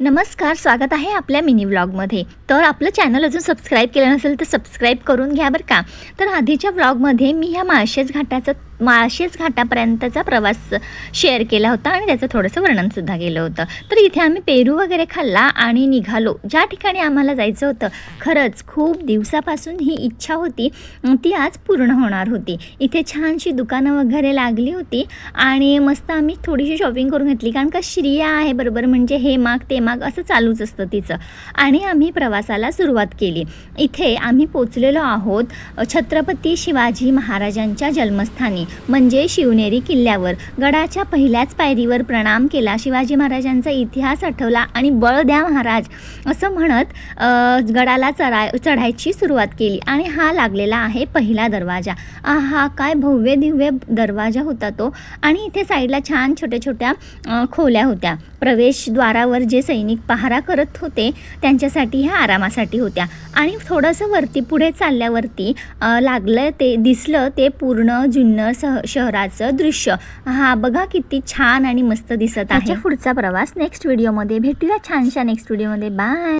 नमस्कार स्वागत आहे आपल्या मिनी व्लॉगमध्ये. तर आपलं चॅनल अजून सबस्क्राईब केलं नसेल तर सबस्क्राईब करून घ्या बरं का. तर आधीच्या व्लॉगमध्ये मी ह्या माळशेज घाटाचं माळशेज घाटापर्यंतचा प्रवास शेअर केला होता आणि त्याचं थोडंसं वर्णनसुद्धा केलं होतं. तर इथे आम्ही पेरू वगैरे खाल्ला आणि निघालो. ज्या ठिकाणी आम्हाला जायचं होतं खरंच खूप दिवसापासून ही इच्छा होती. ती आज पूर्ण होणार होती. इथे छानशी दुकानं वगैरे लागली होती आणि मस्त आम्ही थोडीशी शॉपिंग करून घेतली. कारण का श्रिया आहे बरोबर म्हणजे हे माग ते माग असं चालूच असतं तिचं. आणि आम्ही प्रवासाला सुरुवात केली. इथे आम्ही पोचलेलो आहोत छत्रपती शिवाजी महाराजांच्या जन्मस्थानी. म्हणजे शिवनेरी किल्ल्यावर. गडाच्या पहिल्याच पायरीवर प्रणाम केला. शिवाजी महाराजांचा इतिहास आठवला आणि बळ द्या महाराज असं म्हणत गडाला चढा चढायची सुरुवात केली आणि हा लागलेला आहे पहिला दरवाजा. हा काय भव्य दिव्य दरवाजा होता तो. आणि इथे साईडला छान छोट्या छोट्या खोल्या होत्या. प्रवेशद्वारावर जे सैनिक पहारा करत होते त्यांच्यासाठी ह्या आरामासाठी होत्या. आणि थोडंसं वरती पुढे चालल्यावरती लागलं ते दिसलं ते पूर्ण जुन्नर सह शहराचं दृश्य. हा बघा किती छान आणि मस्त दिसत आहे. पुढचा प्रवास नेक्स्ट व्हिडिओमध्ये भेटूया छानशा नेक्स्ट व्हिडिओमध्ये बाय